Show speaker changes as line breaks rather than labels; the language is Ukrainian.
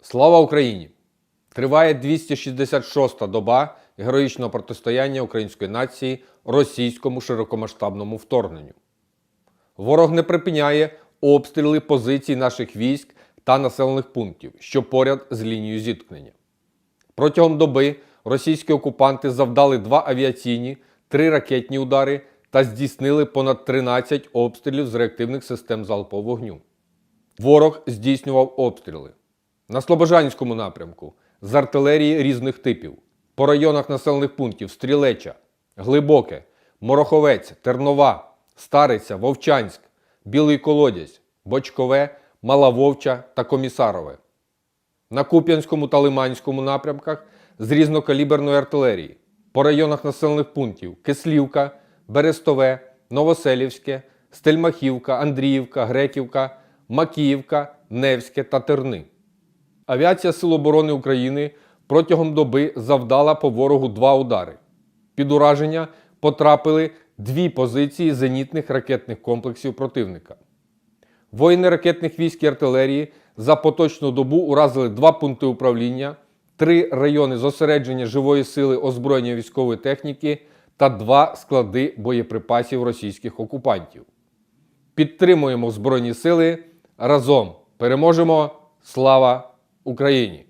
Слава Україні! Триває 266-та доба героїчного протистояння української нації російському широкомасштабному вторгненню. Ворог не припиняє обстріли позицій наших військ та населених пунктів, що поряд з лінією зіткнення. Протягом доби російські окупанти завдали два авіаційні, три ракетні удари та здійснили понад 13 обстрілів з реактивних систем залпового вогню. Ворог здійснював обстріли на Слобожанському напрямку з артилерії різних типів, по районах населених пунктів Стрілеча, Глибоке, Мороховець, Тернова, Стариця, Вовчанськ, Білий Колодязь, Бочкове, Мала Вовча та Комісарове. На Куп'янському та Лиманському напрямках з різнокаліберної артилерії, по районах населених пунктів Кислівка, Берестове, Новоселівське, Стельмахівка, Андріївка, Греківка, Макіївка, Невське та Терни. Авіація Сил оборони України протягом доби завдала по ворогу два удари. Під ураження потрапили дві позиції зенітних ракетних комплексів противника. Воїни ракетних військ і артилерії за поточну добу уразили два пункти управління, три райони зосередження живої сили озброєння військової техніки та два склади боєприпасів російських окупантів. Підтримуємо Збройні сили разом. Переможемо! Слава Україні!